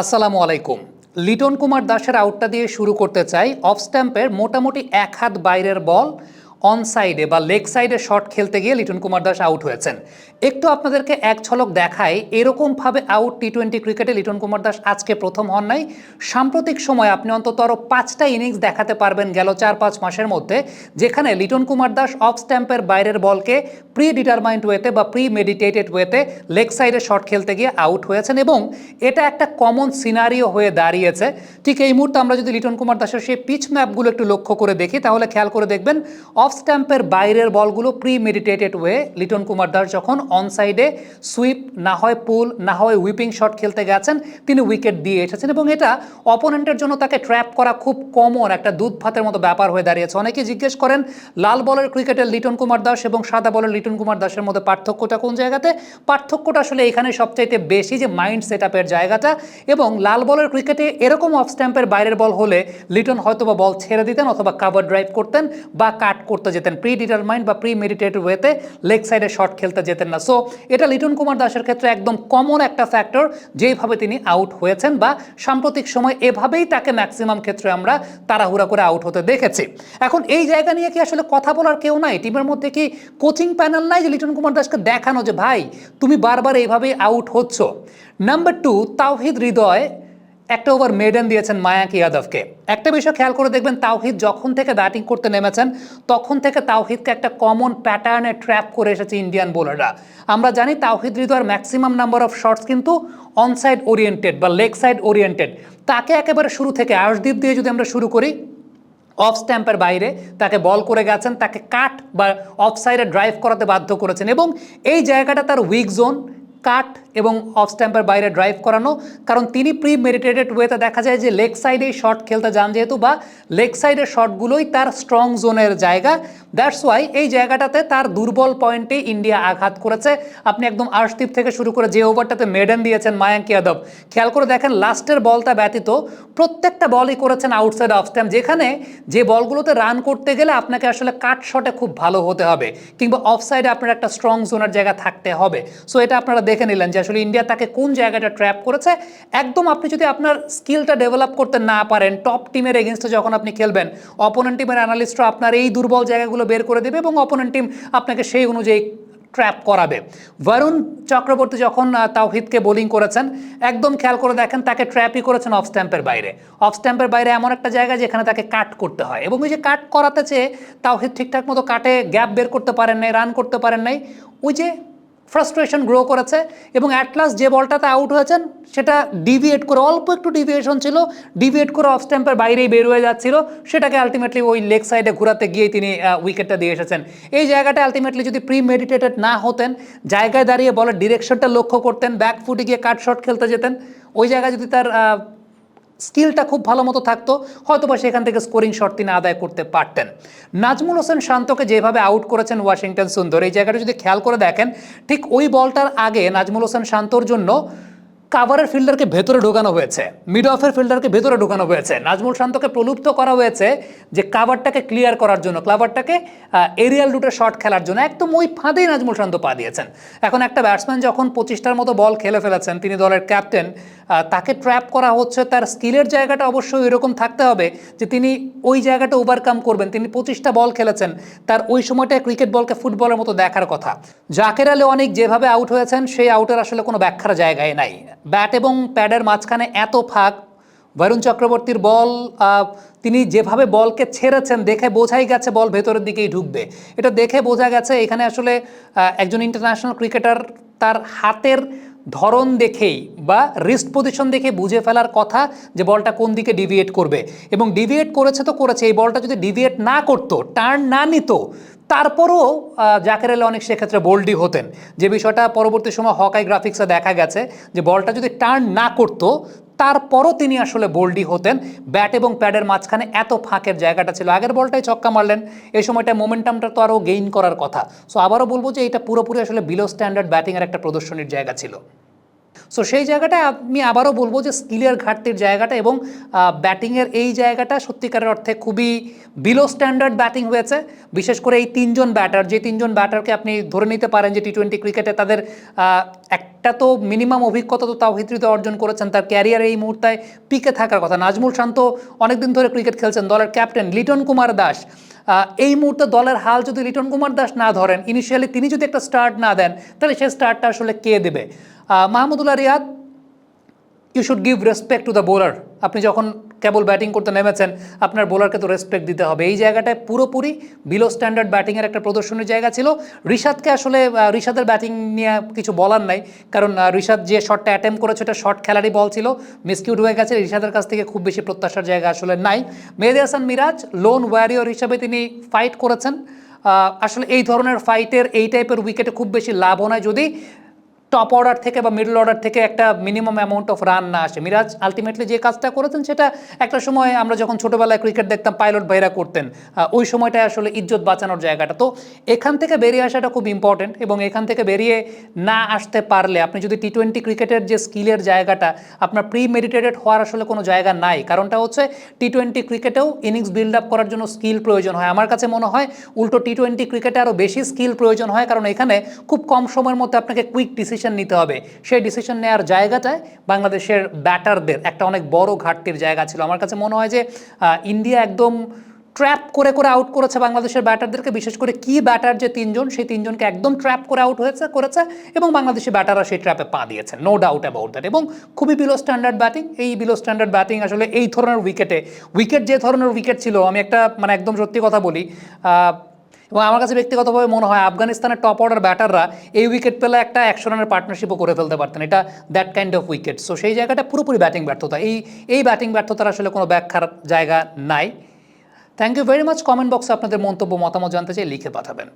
আসসালামু আলাইকুম। লিটন কুমার দাসের আউটটা দিয়ে শুরু করতে চাই। অফ স্ট্যাম্পের মোটামুটি এক হাত বাইরের বল অন সাইডে বা লেগ সাইডে শট খেলতে গিয়ে লিটন কুমার দাস আউট হয়েছেন। একটু আপনাদেরকে এক ঝলক দেখায় এরকমভাবে আউট টি টোয়েন্টি ক্রিকেটে লিটন কুমার দাস আজকে প্রথম হন নাই। সাম্প্রতিক সময় আপনি অন্তত আরও পাঁচটা ইনিংস দেখাতে পারবেন গেল চার পাঁচ মাসের মধ্যে, যেখানে লিটন কুমার দাস অফ স্ট্যাম্পের বাইরের বলকে প্রি ডিটারমাইন্ড ওয়েতে বা প্রি মেডিটেটেড ওয়েতে লেগ সাইডে শট খেলতে গিয়ে আউট হয়েছেন এবং এটা একটা কমন সিনারিও হয়ে দাঁড়িয়েছে। ঠিক এই মুহূর্তে আমরা যদি লিটন কুমার দাসের সেই পিচ ম্যাপগুলো একটু লক্ষ্য করে দেখি, তাহলে খেয়াল করে দেখবেন অফ স্ট্যাম্পের বাইরের বলগুলো pre meditated way Liton Kumar Das যখন অন সাইডে সুইপ না হয় পুল না হয় উইপিং শট খেলতে গেছেন, তিনি উইকেট দিয়ে এসেছেন এবং এটা অপোনেন্টের জন্য তাকে ট্র্যাপ করা খুব কমন একটা দুধ ভাতের মতো ব্যাপার হয়ে দাঁড়িয়েছে। অনেকে জিজ্ঞেস করেন, লাল বলের ক্রিকেটের লিটন কুমার দাস এবং সাদা বলের লিটন কুমার দাসের মধ্যে পার্থক্যটা কোন জায়গাতে? পার্থক্যটা আসলে এখানে সবচাইতে বেশি যে মাইন্ড সেট আপের জায়গাটা এবং লাল বলের ক্রিকেটে এরকম অফ স্ট্যাম্পের বাইরের বল হলে লিটন হয়তো বা বল ছেড়ে দিতেন অথবা কাভার ড্রাইভ করতেন বা কাট করতে যেতেন প্রি ডিটারমাইন্ড বা প্রি মেডিটেটেড ওয়েতে লেগ সাইডে শট খেলতে যেতেন না। সো এটা লিটন কুমার দাসের ক্ষেত্রে একদম কমন একটা ফ্যাক্টর যেইভাবে তিনি আউট হয়েছেন বা সাম্প্রতিক সময় এভাবেই তাকে ম্যাক্সিমাম ক্ষেত্রে আমরা তাড়াহুড়া করে আউট হতে দেখেছি। এখন এই জায়গা নিয়ে কি আসলে কথা বলার কেউ নাই? টিমের মধ্যে কি কোচিং প্যানেল নাই যে লিটন কুমার দাসকে দেখানো যে, ভাই, তুমি বারবার এইভাবেই আউট হচ্ছ নাম্বার টু তাওহিদ হৃদয় একটা ওভার মেডেন দিয়েছেন মায়াঙ্ক ইয়াদবকে একটা বিষয় খেয়াল করে দেখবেন, তাওহিদ যখন থেকে ব্যাটিং করতে নেমেছেন, তখন থেকে তাওহিদকে একটা কমন প্যাটার্নে ট্র্যাপ করে এসেছে ইন্ডিয়ান বোলাররা আমরা জানি তাওহিদ হৃদয়ের ম্যাক্সিমাম নাম্বার অফ শটস কিন্তু অন সাইড ওরিয়েন্টেড বা লেগ সাইড ওরিয়েন্টেড তাকে একেবারে শুরু থেকে আর্শদীপ দিয়ে যদি আমরা শুরু করি অফ স্ট্যাম্পের বাইরে তাকে বল করে গেছেন, তাকে কাট বা অফ সাইডে ড্রাইভ করাতে বাধ্য করেছেন এবং এই জায়গাটা তার উইক জোন কাট এবং অফ স্ট্যাম্পের বাইরে ড্রাইভ করানো, কারণ তিনি প্রি মেডিটেটেড ওয়েতে দেখা যায় যে লেগ সাইডেই শট খেলতে যান যেহেতু বা লেগ সাইডের শটগুলোই তার স্ট্রং জোনের জায়গা। দ্যাটস ওয়াই এই জায়গাটাতে তার দুর্বল পয়েন্টে ইন্ডিয়া আঘাত করেছে। আপনি একদম আর্শদীপ থেকে শুরু করে যে ওভারটাতে মেডেন দিয়েছেন মায়াঙ্ক যাদব। খেয়াল করে দেখেন, লাস্টের বলটা ব্যতীত প্রত্যেকটা বলই করেছেন আউটসাইড অফ স্ট্যাম্প যেখানে যে বলগুলোতে রান করতে গেলে আপনাকে আসলে কাট শটে খুব ভালো হতে হবে, কিংবা অফ সাইডে আপনার একটা স্ট্রং জোনের জায়গা থাকতে হবে। সো এটা আপনারা দেখে নিলেন যে আসলে ইন্ডিয়া তাকে কোন জায়গাটা ট্র্যাপ করেছে। একদম আপনি যদি আপনার স্কিলটা ডেভেলপ করতে না পারেন টপ টিমের এগেনস্টে যখন আপনি খেলবেন অপোনেন্ট টিমের অ্যানালিস্টরা আপনার এই দুর্বল জায়গাগুলো বের করে দেবে এবং অপোনেন্ট টিম আপনাকে সেই অনুযায়ী ট্র্যাপ করাবে। বরুণ চক্রবর্তী যখন তাওহিদকে বোলিং করেছেন, একদম খেয়াল করে দেখেন তাকে ট্র্যাপই করেছেন অফ স্ট্যাম্পের বাইরে। অফ স্ট্যাম্পের বাইরে এমন একটা জায়গা যেখানে তাকে কাট করতে হয় এবং ওই যে কাট করাতে চেয়ে তাওহিদ ঠিকঠাক মতো কাটে গ্যাপ বের করতে পারেন নাই রান করতে পারেন নাই, ওই যে ফ্রাস্ট্রেশন গ্রো করেছে এবং অ্যাট লাস্ট যে বলটাতে আউট হয়েছেন, সেটা ডিভিয়েট করে, অল্প একটু ডিভিয়েশন ছিল ডিভিয়েট করে অফ স্ট্যাম্পের বাইরেই বের হয়ে যাচ্ছিল। সেটাকে আলটিমেটলি ওই লেগ সাইডে ঘোরাতে গিয়ে তিনি উইকেটটা দিয়ে এসেছেন। এই জায়গাটা আলটিমেটলি যদি প্রি মেডিটেটেড না হতেন, জায়গায় দাঁড়িয়ে বলের ডিরেকশনটা লক্ষ্য করতেন ব্যাক ফুটে গিয়ে কাট শট খেলতে যেতেন, ওই জায়গায় যদি তার স্কিলটা খুব ভালো মতো থাকতো হয়তো বা সেখান থেকে স্কোরিং শট তিনি আদায় করতে পারতেন। নাজমুল হোসেন শান্তকে যেভাবে আউট করেছেন ওয়াশিংটন সুন্দর, এই জায়গাটা যদি খেয়াল করে দেখেন, ঠিক ওই বলটার আগে নাজমুল হোসেন শান্তর জন্য কাভারের ফিল্ডারকে ভেতরে ঢোকানো হয়েছে। মিড অফের ফিল্ডারকে ভেতরে ঢোকানো হয়েছে। নাজমুল শান্তকে প্রলুব্ধ করা হয়েছে যে কাভারটাকে ক্লিয়ার করার জন্য ক্লাভারটাকে এরিয়াল রুটে শট খেলার জন্য। একদম ওই ফাঁদেই নাজমুল শান্ত পা দিয়েছেন। এখন একটা ব্যাটসম্যান যখন পঁচিশটার মতো বল খেলে ফেলেছেন, তিনি দলের ক্যাপ্টেন তাকে ট্র্যাপ করা হচ্ছে, তার স্কিলের জায়গাটা অবশ্যই এরকম থাকতে হবে যে তিনি ওই জায়গাটা ওভারকাম করবেন। তিনি পঁচিশটা বল খেলেছেন, তার ওই সময়টায় ক্রিকেট বলকে ফুটবলের মতো দেখার কথা। জাকের আলী অনেক যেভাবে আউট হয়েছেন, সেই আউটের আসলে কোনো ব্যাখ্যার জায়গায় নাই। ব্যাট এবং প্যাডের মাঝখানে এত ফাঁক। বরুণ চক্রবর্তীর বল তিনি যেভাবে বলকে ছেড়েছেন, দেখে বোঝাই গেছে বল ভেতরের দিকেই ঢুকবে। এটা দেখে বোঝা গেছে এখানে আসলে একজন ইন্টারন্যাশনাল ক্রিকেটার তার হাতের ধরন দেখেই বা রিস্ট পজিশন দেখে বুঝে ফেলার কথা যে বলটা কোন দিকে ডিভিয়েট করবে। এবং ডিভিয়েট করেছে তো করেছে, এই বলটা যদি ডিভিয়েট না করতো টার্ন না নিত, তারপরও জাকের অনেক সেক্ষেত্রে বোল্ডই হতেন। যে বিষয়টা পরবর্তী সময় হকাই গ্রাফিক্সে দেখা গেছে যে বলটা যদি টার্ন না করতো তারপরও তিনি আসলে বোল্ডি হতেন। ব্যাট এবং প্যাডের মাঝখানে এত ফাঁকের জায়গাটা ছিল। আগের বলটাই ছক্কা মারলেন। এই সময়টা মোমেন্টামটা তো আরও গেইন করার কথা। সো আবারও বলব যে, এটা পুরোপুরি আসলে বিলো স্ট্যান্ডার্ড ব্যাটিংয়ের একটা প্রদর্শনীর জায়গা ছিল। সো সেই জায়গাটা আমি আবারও বলব যে স্কিলের ঘাটতির জায়গাটা এবং ব্যাটিংয়ের এই জায়গাটা সত্যিকারের অর্থে খুবই বিলো স্ট্যান্ডার্ড ব্যাটিং হয়েছে। বিশেষ করে এই তিনজন ব্যাটার যে তিনজন ব্যাটারকে আপনি ধরে নিতে পারেন যে টি টোয়েন্টি ক্রিকেটে তাদের একটা তো মিনিমাম অভিজ্ঞতা তো তাওহিদ্রিতে অর্জন করেছেন, তার ক্যারিয়ারে এই মুহূর্তে পিকে থাকার কথা। নাজমুল শান্ত অনেকদিন ধরে ক্রিকেট খেলছেন, দলের ক্যাপ্টেন লিটন কুমার দাস। এই মুহূর্তে দলের হাল যদি লিটন কুমার দাস না ধরেন ইনিশিয়ালি তিনি যদি একটা স্টার্ট না দেন, তাহলে সেই স্টার্টটা আসলে কে দেবে? Mahmudullah Riyad you should give respect to the bowler আপনি যখন কেবল ব্যাটিং করতে নেমেছেন, আপনার বোলারকে তো রেসপেক্ট দিতে হবে। এই জায়গাটায় পুরোপুরি বিলো স্ট্যান্ডার্ড ব্যাটিংয়ের একটা প্রদর্শনের জায়গা ছিল। রিশাদকে আসলে রিশাদের ব্যাটিং নিয়ে কিছু বলার নাই। কারণ রিশাদ যে শটটা অ্যাটেম্প করেছে, ওটা শর্ট খেলারই বল ছিল। মিসকিউট হয়ে গেছে। ঋষাদের কাছ থেকে খুব বেশি প্রত্যাশার জায়গা আসলে নাই। মেহেদি হাসান মিরাজ লোন ওয়ারিয়র হিসাবে তিনি ফাইট করেছেন। আসলে এই ধরনের ফাইটের এই টাইপের উইকেটে খুব বেশি লাভ হয় যদি টপ অর্ডার থেকে বা মিডল অর্ডার থেকে একটা মিনিমাম অ্যামাউন্ট অফ রান না আসে। মিরাজ আলটিমেটলি যে কাজটা করেছেন সেটা একটা সময় আমরা যখন ছোটোবেলায় ক্রিকেট দেখতাম পাইলট ভাইরা করতেন ওই সময়টায় আসলে ইজ্জত বাঁচানোর জায়গাটা। তো এখান থেকে বেরিয়ে আসাটা খুব ইম্পর্টেন্ট এবং এখান থেকে বেরিয়ে না আসতে পারলে, আপনি যদি টি টোয়েন্টি ক্রিকেটের যে স্কিলের জায়গাটা, আপনার প্রি মেডিটেটেড হওয়ার আসলে কোনো জায়গা নাই। কারণটা হচ্ছে টি টোয়েন্টি ক্রিকেটেও ইনিংস বিল্ড আপ করার জন্য স্কিল প্রয়োজন হয়। আমার কাছে মনে হয় উল্টো টি টোয়েন্টি ক্রিকেটে আরও বেশি স্কিল প্রয়োজন হয়, কারণ এখানে খুব কম সময়ের মধ্যে আপনাকে কুইক ডিসিশন নিতে হবে। সেই ডিসিশন নেওয়ার জায়গাটায় বাংলাদেশের ব্যাটারদের একটা অনেক বড় ঘাটতির জায়গা ছিল। আমার কাছে মনে হয় যে ইন্ডিয়া একদম ট্র্যাপ করে করে আউট করেছে বাংলাদেশের ব্যাটারদেরকে বিশেষ করে কি ব্যাটার যে তিনজন, সেই তিনজনকে একদম ট্র্যাপ করে আউট হয়েছে, করেছে এবং বাংলাদেশি ব্যাটাররা সেই ট্র্যাপে পা দিয়েছে নো ডাউট অ্যাবাউট দ্যাট এবং খুবই বিলো স্ট্যান্ডার্ড ব্যাটিং এই বিলো স্ট্যান্ডার্ড ব্যাটিং আসলে এই ধরনের উইকেটে উইকেট যে ধরনের উইকেট ছিল, আমি একটা মানে একদম সত্যি কথা বলি এবং আমার কাছে ব্যক্তিগতভাবে মনে হয় আফগানিস্তানের টপ অর্ডার ব্যাটাররা এই উইকেট পেলে একটা একশো রানের পার্টনারশিপও করে ফেলতে পারতেন। এটা that kind of wicket so সেই জায়গাটা পুরোপুরি ব্যাটিং ব্যর্থতা। এই এই ব্যাটিং ব্যর্থতার আসলে কোনো ব্যাখ্যার জায়গা নাই। Thank you very much comment বক্সে আপনাদের মন্তব্য, মতামত জানতে চাই লিখে পাঠাবেন।